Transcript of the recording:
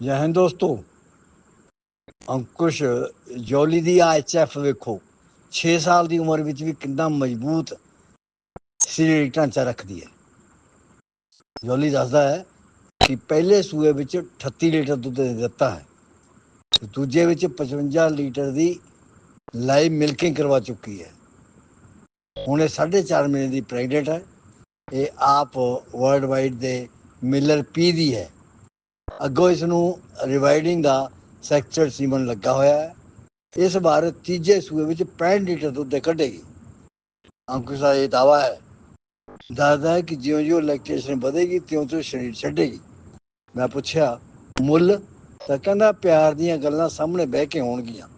ਜੈ ਹਿੰਦ ਦੋਸਤੋ। ਅੰਕੁਸ਼ ਜੋਲੀ ਦੀ ਐਫ ਵੇਖੋ। 6 ਸਾਲ ਦੀ ਉਮਰ ਵਿੱਚ ਵੀ ਕਿੰਨਾ ਮਜ਼ਬੂਤ ਸਰੀਰਕ ਢਾਂਚਾ ਰੱਖਦੀ ਹੈ। ਜੋਲੀ ਦੱਸਦਾ ਹੈ ਕਿ ਪਹਿਲੇ ਸੂਏ ਵਿੱਚ 38 ਲੀਟਰ ਦੁੱਧ ਦਿੱਤਾ ਹੈ ਦੂਜੇ ਵਿੱਚ 55 ਲੀਟਰ ਦੀ ਲਾਈਵ ਮਿਲਕਿੰਗ ਕਰਵਾ ਚੁੱਕੀ ਹੈ। ਹੁਣ ਇਹ 4.5 ਮਹੀਨੇ ਦੀ ਪ੍ਰੈਗਨੈਂਟ ਹੈ। ਇਹ ਆਪ ਵਰਲਡ ਵਾਈਡ ਦੇ ਮਿਲਰ ਪੀ ਦੀ ਹੈ। ਅੱਗੋਂ ਇਸ ਨੂੰ ਰਿਵਾਈਡਿੰਗ ਦਾ ਸੈਕਟਰ ਸੀਮਨ ਲੱਗਾ ਹੋਇਆ ਹੈ। ਇਸ ਵਾਰ ਤੀਜੇ ਸੂਏ ਵਿੱਚ 65 ਲੀਟਰ ਦੁੱਧ ਕੱਢੇਗੀ ਅੰਕੁਸ਼ ਦਾ ਇਹ ਦਾਵਾ ਹੈ। ਦੱਸਦਾ ਹੈ ਕਿ ਜਿਉਂ ਜਿਉਂ ਲੈਕਟੇਸ਼ਨ ਵਧੇਗੀ ਤਿਉਂ ਤਿਉਂ ਸਰੀਰ ਛੱਡੇਗੀ। ਮੈਂ ਪੁੱਛਿਆ, ਮੁੱਲ? ਤਾਂ ਕਹਿੰਦਾ, ਪਿਆਰ ਦੀਆਂ ਗੱਲਾਂ ਸਾਹਮਣੇ ਬਹਿ ਕੇ ਹੋਣਗੀਆਂ।